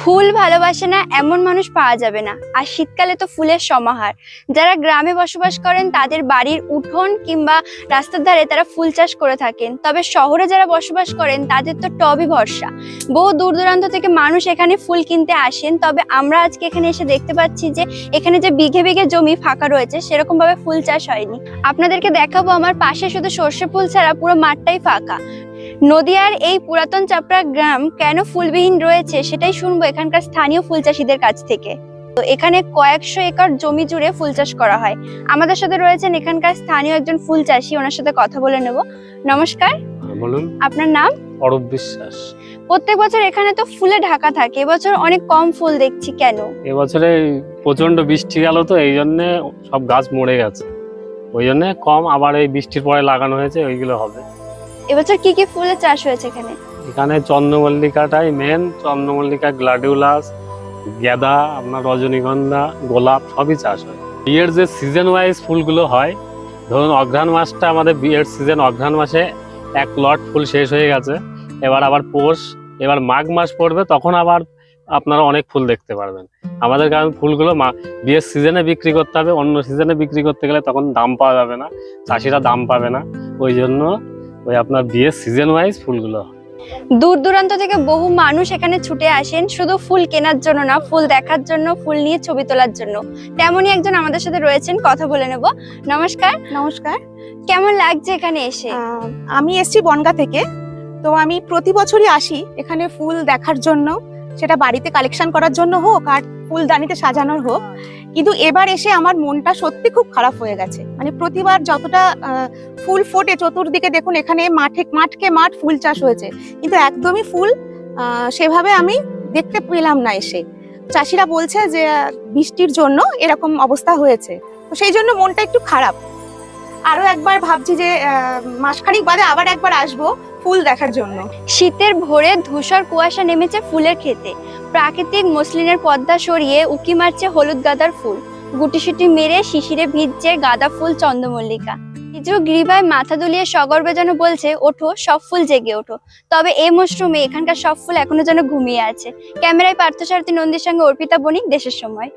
ফুল ভালোবাসে না, এমন মানুষ পাওয়া যাবে না। আর শীতকালে তো ফুলের সমাহার। যারা গ্রামে বসবাস করেন, তাদের বাড়ির উঠোন কিংবা রাস্তার ধারে তারা ফুল চাষ করে থাকেন। তবে শহরে যারা বসবাস করেন, তাদের তো টবই ভরসা। বহু দূর দূরান্ত থেকে মানুষ এখানে ফুল কিনতে আসেন। তবে আমরা আজকে এখানে এসে দেখতে পাচ্ছি যে, এখানে যে বিঘে বিঘে জমি ফাঁকা রয়েছে সেরকম ভাবে ফুল চাষ হয়নি। আপনাদেরকে দেখাবো, আমার পাশে শুধু সর্ষে ফুল ছাড়া পুরো মাঠটাই ফাঁকা। নদিয়ার এই পুরাতন চাপড়া গ্রাম কেন ফুলবিহীন রয়েছে সেটাই শুনব এখানকার স্থানীয় ফুল চাষীদের কাছ থেকে। তো এখানে কয়েকশো একর জমি জুড়ে ফুল চাষ করা হয়। আমাদের সাথে রয়েছেন এখানকার স্থানীয় একজন ফুল চাষী ওনার সাথে কথা বলে নেব। নমস্কার। হ্যাঁ, বলুন। আপনার নাম? অরূপ বিশ্বাস। প্রত্যেক বছর এখানে তো ফুলে ঢাকা থাকে এবছর অনেক কম ফুল দেখছি কেন? এবছরে প্রচণ্ড বৃষ্টি গেল তো এই জন্যে সব গাছ মরে গেছে। ওই জন্য কম আবার এই বৃষ্টির পরে লাগানো হয়েছে ওইগুলো হবে। এবছর কি কি ফুলের চাষ হয়েছে এখানে? এখানে চন্দ্রমল্লিকাটাই মেন চন্দ্রমল্লিকা, গ্লাডিউলাস গেঁদা আপনার রজনীগন্ধা, গোলাপ, সবই চাষ হয়। বিয়ের যে সিজন ওয়াইজ ফুলগুলো হয়, ধরুন অঘ্রাণ মাসটা আমাদের বিয়ের সিজন অঘ্রাণ মাসে এক লট ফুল শেষ হয়ে গেছে। এবার আবার পৌষ, এবার মাঘ মাস পড়বে, তখন আবার আপনারা অনেক ফুল দেখতে পারবেন। আমাদের কারণ ফুলগুলো বিয়ের সিজনে বিক্রি করতে হবে, অন্য সিজনে বিক্রি করতে গেলে তখন দাম পাওয়া যাবে না, চাষিরা দাম পাবে না। ওই জন্য ওই আপনার বিয়ের সিজন ওয়াইজ ফুলগুলো। দূর দূরান্ত থেকে বহু মানুষ এখানে ছুটে আসেন শুধু ফুল কেনার জন্য না ফুল দেখার জন্য ফুল নিয়ে ছবি তোলার জন্য। তেমনই একজন আমাদের সাথে রয়েছেন কথা বলে নেব। নমস্কার। নমস্কার। কেমন লাগছে এখানে এসে? আমি এসছি বনগা থেকে। তো আমি প্রতি বছরই আসি এখানে ফুল দেখার জন্য সেটা বাড়িতে কালেকশন করার জন্য হোক আর ফুলদানিতে সাজানোর হোক, কিন্তু এবার এসে আমার মনটা সত্যি খুব খারাপ হয়ে গেছে। মানে প্রতিবার যতটা ফুল ফোটে, চতুর্দিকে দেখুন এখানে মাঠে, মাঠকে মাঠ ফুল চাষ হয়েছে। কিন্তু একদমই ফুল সেভাবে আমি দেখতে পেলাম না এসে। চাষিরা বলছে যে, বৃষ্টির জন্য এরকম অবস্থা হয়েছে। তো সেই জন্য মনটা একটু খারাপ। আরও একবার ভাবছি যে মাসখানেক বাদে আবার একবার আসব ফুল দেখার জন্য। শীতের ভোরে ধূসর কুয়াশা নেমেছে ফুলের খেতে প্রাকৃতিক মসলিনের পদ্মা সরিয়ে উকি মারছে হলুদ গাদার ফুল। গুটিসুটি মেরে শিশিরে ভিজছে গাঁদা ফুল চন্দ্রমল্লিকা। কিছু গ্রীবায় মাথা দুলিয়ে সগর্বে যেন বলছে, ওঠো, সব ফুল জেগে ওঠো। তবে এই মরশুমে এখানকার সব ফুল এখনও যেন ঘুমিয়ে আছে। ক্যামেরায় পার্থসারথী নন্দীর সঙ্গে অর্পিতা বণিক, দেশের সময়।